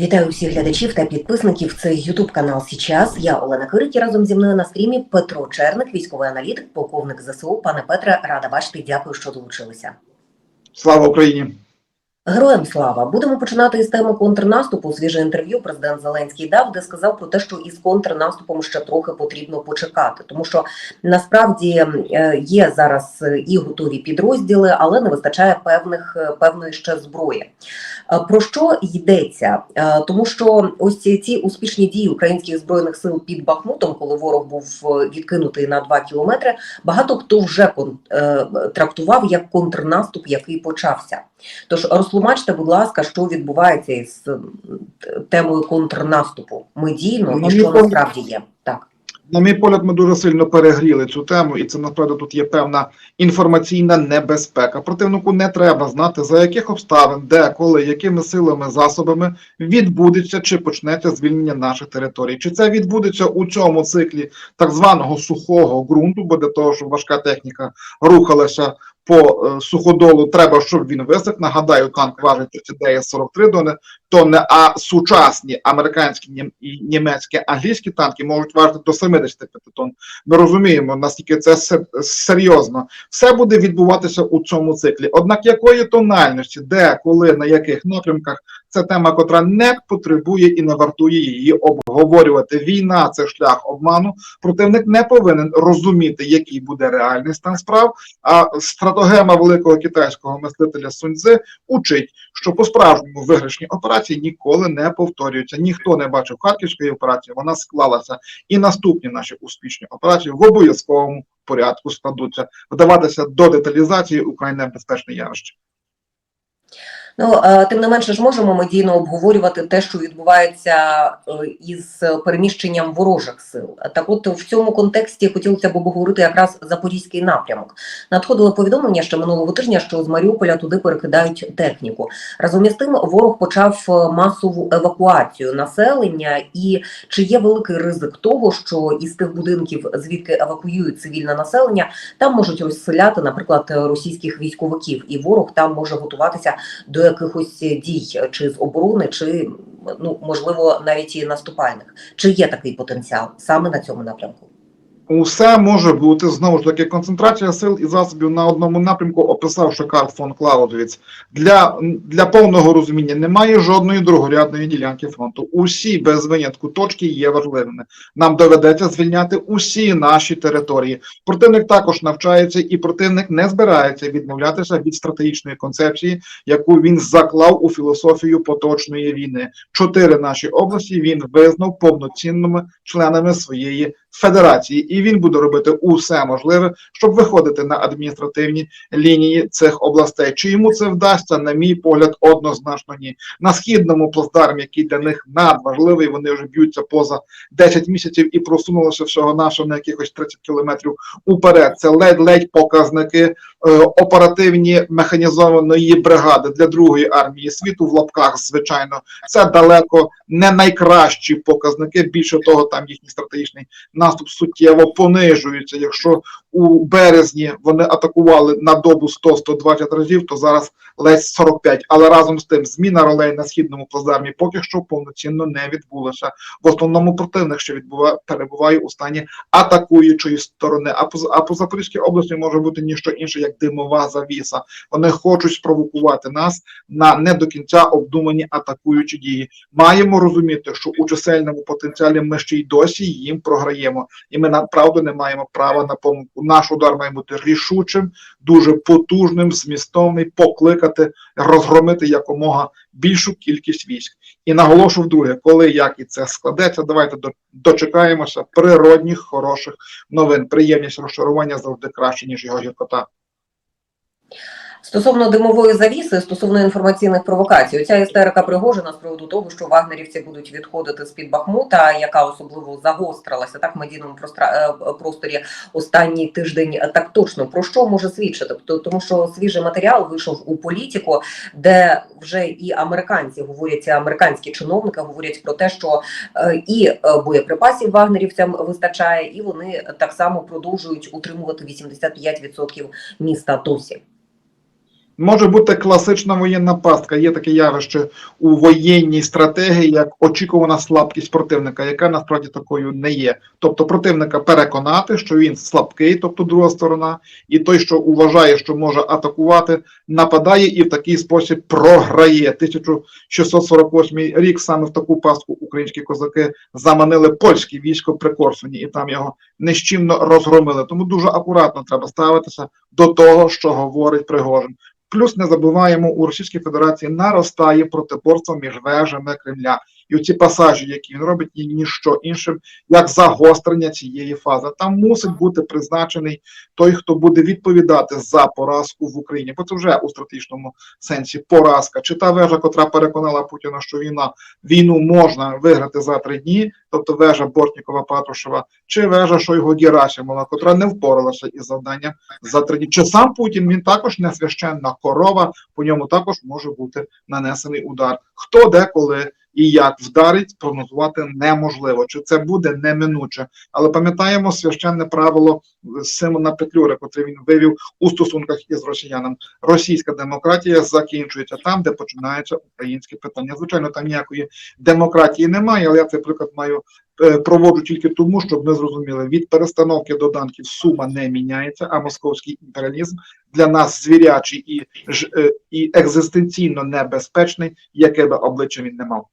Вітаю всіх глядачів та підписників. Це Ютуб канал Січас. Я Олена Кирик разом зі мною на стрімі Петро Черник, військовий аналітик, полковник ЗСУ. Пане Петре, рада бачити. Дякую, що долучилися. Слава Україні! Героям слава будемо починати із теми контрнаступу. Свіже інтерв'ю президент Зеленський дав, де сказав про те, що із контрнаступом ще трохи потрібно почекати, тому що насправді е, є зараз е, і готові підрозділи, але не вистачає певних е, певної ще зброї. Про що йдеться? Тому що ось ці, успішні дії українських збройних сил під Бахмутом, коли ворог був відкинутий на 2 кілометри, багато хто вже трактував як контрнаступ, який почався. Тож розтлумачте, будь ласка, що відбувається із темою контрнаступу медійно Ну, і що мені насправді є. Так. На мій погляд, ми дуже сильно перегріли цю тему, і це насправді тут є певна інформаційна небезпека. Противнику не треба знати, за яких обставин, де, коли, якими силами, засобами відбудеться чи почнеться звільнення наших територій. Чи це відбудеться у цьому циклі так званого сухого ґрунту, бо для того, щоб важка техніка рухалася по е, суходолу, треба, щоб він висох. Нагадаю, танк важить 39-43 дони, тонни, а сучасні американські, німецькі, англійські танки можуть важити до 75 тонн. Ми розуміємо, наскільки це серйозно. Все буде відбуватися у цьому циклі. Однак якої тональності, де, коли, на яких напрямках, це тема, котра не потребує і не вартує її обговорювати. Війна це шлях обману. Противник не повинен розуміти, який буде реальний стан справ. А стратегема великого китайського мислителя Суньцзи учить, що по справжньому виграшні операції ніколи не повторюються. Ніхто не бачив харківської операції. Вона склалася, і наступні наші успішні операції в обов'язковому порядку складуться. Вдаватися до деталізації Україна безпечне явище. Ну е, тим не менше ж можемо медійно обговорювати те, що відбувається е, із переміщенням ворожих сил. Так, от в цьому контексті хотілося б обговорити якраз запорізький напрямок. Надходило повідомлення ще минулого тижня, що з Маріуполя туди перекидають техніку. Разом із тим, ворог почав е, масову евакуацію населення, і чи є великий ризик того, що із тих будинків, звідки евакуюють цивільне населення, там можуть розселяти, наприклад, російських військовиків, і ворог там може готуватися до якихось дій чи з оборони, чи ну можливо навіть і наступальних. Чи є такий потенціал саме на цьому напрямку? Усе може бути знову ж таки концентрація сил і засобів на одному напрямку, описав Шикард фон Клаудвіц. Для, для повного розуміння немає жодної другорядної ділянки фронту. Усі без винятку точки є важливими. Нам доведеться звільняти усі наші території. Противник також навчається, і противник не збирається відмовлятися від стратегічної концепції, яку він заклав у філософію поточної війни. Чотири наші області він визнав повноцінними членами своєї федерації, і він буде робити усе можливе, щоб виходити на адміністративні лінії цих областей. Чи йому це вдасться, на мій погляд, однозначно ні. На східному плацдармі, який для них надважливий, вони вже б'ються поза 10 місяців і просунулися всього нашого на якихось 30 кілометрів уперед. Це ледь-ледь показники е, оперативні механізованої бригади для другої армії світу в лапках, звичайно, це далеко не найкращі показники. Більше того, там їхній стратегічний наступ суттєво понижується. Якщо у березні вони атакували на добу 100-120 разів, то зараз ледь 45. Але разом з тим зміна ролей на східному плацдармі поки що повноцінно не відбулася. В основному противник, що відбуває, перебуває у стані атакуючої сторони. А по, а по Запорізькій області може бути ніщо інше, як димова завіса. Вони хочуть спровокувати нас на не до кінця обдумані атакуючі дії. Маємо розуміти, що у чисельному потенціалі ми ще й досі їм програємо, і ми направду не маємо права на помилку. Наш удар має бути рішучим, дуже потужним, змістовний, покликати, розгромити якомога більшу кількість військ. І наголошу вдруге, коли як і це складеться, давайте дочекаємося природних, хороших новин. Приємність розчарування завжди краще, ніж його гіркота. Стосовно димової завіси, стосовно інформаційних провокацій, ця істерика Пригожина з приводу того, що вагнерівці будуть відходити з під Бахмута, яка особливо загострилася так в медійному е, просторі останній тиждень. е, Так точно про що може свідчити? Тому що свіжий матеріал вийшов у політику, де вже і американці говорять, американські чиновники говорять про те, що е, і боєприпасів вагнерівцям вистачає, і вони так само продовжують утримувати 85% міста досі. Може бути класична воєнна пастка. Є таке явище у воєнній стратегії, як очікувана слабкість противника, яка насправді такою не є. Тобто противника переконати, що він слабкий, тобто друга сторона, і той, що вважає, що може атакувати, нападає і в такий спосіб програє. 1648 рік саме в таку пастку українські козаки заманили польське військо при Корсуні, і там його нещимно розгромили. Тому дуже акуратно треба ставитися до того, що говорить Пригожин. Плюс не забуваємо, у Російській Федерації наростає протиборство між вежами Кремля. І ці пасажі, які він робить, є ніщо іншим, як загострення цієї фази. Там мусить бути призначений той, хто буде відповідати за поразку в Україні, бо це вже у стратегічному сенсі поразка. Чи та вежа, котра переконала Путіна, що війна війну можна виграти за три дні, тобто вежа Бортнікова Патрушева, чи вежа Шойгу Герасимова, котра не впоралася із завданням за три дні. Чи сам Путін він також не священна корова, по ньому також може бути нанесений удар. Хто де коли і як вдарить, прогнозувати неможливо. Чи це буде неминуче? Але пам'ятаємо священне правило Симона Петлюри, котре він вивів у стосунках із росіянами. Російська демократія закінчується там, де починається українське питання. Звичайно, там ніякої демократії немає, але я цей приклад маю е, проводжу тільки тому, щоб ми зрозуміли, від перестановки доданків сума не міняється, а московський імперіалізм для нас звірячий і, е, і екзистенційно небезпечний, яке би обличчя він не мав.